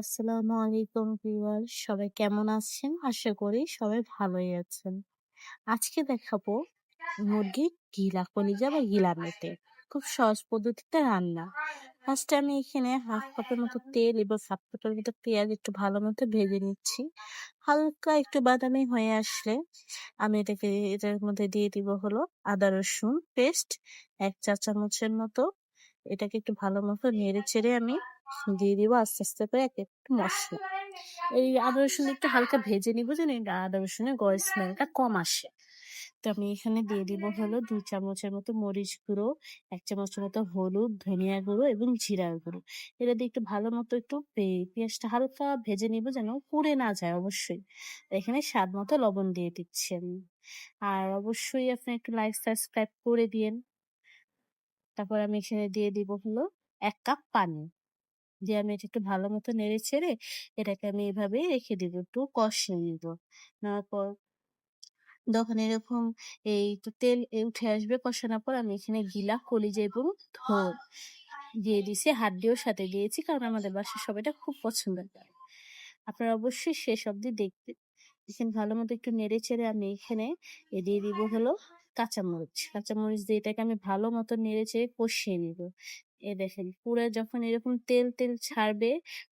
আসসালামু আলাইকুম ভিউয়ার্স সবাই কেমন আছেন? আশা করি সবাই ভালোই আছেন। আজকে দেখাবো মুরগির গিলা কলিজা বা গিলা মেটে খুব সহজ পদ্ধতিতে রান্না। ফার্স্টে আমি এখানে হাফ কাপের মতো তেল এবং হাফ কাপের মতো পেঁয়াজ একটু ভালো মতো ভেজে নিচ্ছি। হালকা একটু বাদামি হয়ে আসলে আমি এটাকে, এটার মধ্যে দিয়ে দিব হলো আদা, রসুন, পেস্ট, এক চা চামচের মতো এটাকে একটু ভালো মতো নেড়ে চেড়ে আমি দিয়ে দিব আস্তে আস্তে করে এক একটু মশলা। এই আদা রসুন একটু হালকা ভেজে নিব যেন আদা রসুনের গয়ের স্মেলটা কম আসে। তো আমি এখানে দিয়ে দিব হলো দুই চামচের মতো মরিচ গুঁড়ো, এক চামচের মতো হলুদ, ধনিয়া গুঁড়ো এবং জিরা গুঁড়ো। এটা দিয়ে একটু ভালো মতো একটু পেঁয়াজটা হালকা ভেজে নিব যেন পুড়ে না যায় অবশ্যই। এখানে স্বাদ মতো লবণ দিয়ে দিচ্ছি আমি। আর অবশ্যই আপনি একটু লাইক সাবস্ক্রাইব করে দিয়েন। তারপর আমি এখানে দিয়ে দিব হলো এক কাপ পানি। দিয়ে আমি এটা একটু ভালো মতো নেড়ে ছেড়ে এটাকে আমি এভাবে রেখে দিব, একটু কষিয়ে নিব। নেওয়ার পর যখন এরকম এই তেল উঠে আসবে কষানোর পর আমি এখানে গিলা, কলিজা এবং ধোল দিয়ে দিয়েছি হাড্ডিও সাথে দিয়েছি কারণ আমাদের বাসার সবাইটা খুব পছন্দ করে। আপনারা অবশ্যই শেষ অবধি দেখবেন এখানে ভালো মতো একটু নেড়ে চেড়ে আমি এখানে এ দিয়ে দিব হলো কাঁচামরিচ। কাঁচামরিচ দিয়ে এটাকে আমি ভালো মতো নেড়ে চেড়ে কষিয়ে নিব। এ দেখেন, পুরো যখন এরকম তেল তেল ছাড়বে,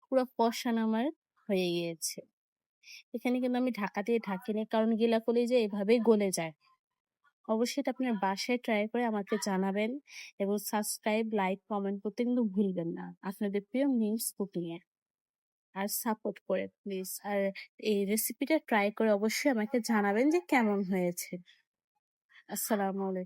পুরো কষানো আমার হয়ে গিয়েছে। এখানে কিন্তু আমি ঢাকা দিয়ে ঢাকিনি কারণ গিলা যে এভাবেই গলে যায়। অবশ্যই এটা আপনার বাসায় ট্রাই করে আমাকে জানাবেন এবং সাবস্ক্রাইব লাইক কমেন্ট করতে কিন্তু ভুলবেন না। আপনাদের প্রিয় মিক্স কুকিং এ। আর সাপোর্ট করে প্লিজ আর এই রেসিপিটা ট্রাই করে অবশ্যই আমাকে জানাবেন যে কেমন হয়েছে। আসসালামু আলাইকুম।